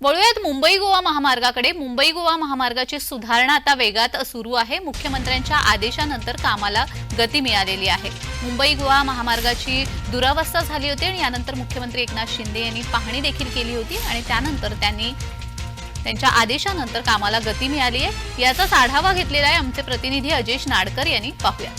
वळूयात मुंबई गोवा महामार्गाकडे. मुंबई गोवा महामार्गाची सुधारणा आता वेगात सुरू आहे. मुख्यमंत्र्यांच्या आदेशानंतर कामाला गती मिळालेली आहे. मुंबई गोवा महामार्गाची दुरावस्था झाली होती आणि यानंतर मुख्यमंत्री एकनाथ शिंदे यांनी पाहणी देखील केली होती आणि त्यानंतर त्यांनी त्यांच्या आदेशानंतर कामाला गती मिळाली आहे. याचाच आढावा घेतलेला आहे आमचे प्रतिनिधी अजेश नाडकर यांनी. पाहूया.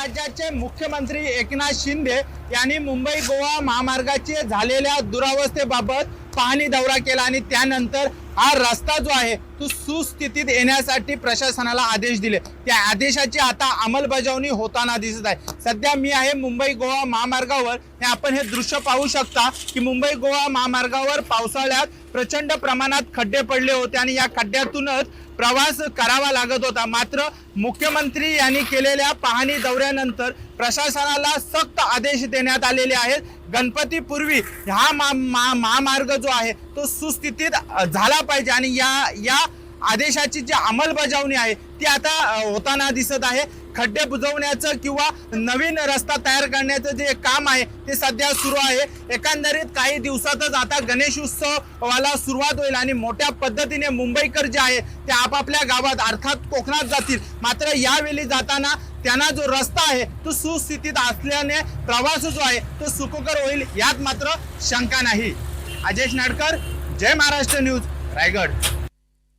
राज्याचे मुख्यमंत्री एकनाथ शिंदे यांनी मुंबई गोवा महामार्गाची झालेल्या दुरावस्थेबाबत पाहणी दौरा केला आणि त्यानंतर हा रस्ता जो आहे तो सुस्थितीत येण्यासाठी प्रशासनाला आदेश दिले. त्या आदेशाची आता अंमलबजावणी होताना दिसत आहे. सध्या मी आहे मुंबई गोवा महामार्गावर हे आपण हे दृश्य पाहू शकता की मुंबई गोवा महामार्गावर पावसाळ्यात प्रचंड प्रमाणात खड्डे पडले होते आणि या खड्ड्यातूनच प्रवास करावा लागत होता. मात्र मुख्यमंत्री यांनी केलेल्या पाहणी दौऱ्यानंतर प्रशासनाला सक्त आदेश देण्यात आलेले आहेत. गणपतीपूर्वी हा मा- मा- महामार्ग जो आहे तो सुस्थितीत झाला पाहिजे आणि या या आदेशाची जी अंमलबजावणी आहे ती आता होताना दिसत आहे. खड्डे बुजवण्याचं किंवा नवीन रस्ता तयार करण्याचं जे काम आहे ते सध्या सुरू आहे. एकंदरीत काही दिवसातच आता गणेश उत्सवाला सुरुवात होईल आणि मोठ्या पद्धतीने मुंबईकर जे आहे ते आपापल्या गावात अर्थात कोकणात जातील. मात्र यावेळी जाताना त्यांना जो रस्ता आहे तो सुस्थितीत असल्याने प्रवास जो आहे तो सुखकर होईल यात मात्र शंका नाही. अजेश नाडकर जय महाराष्ट्र न्यूज रायगड.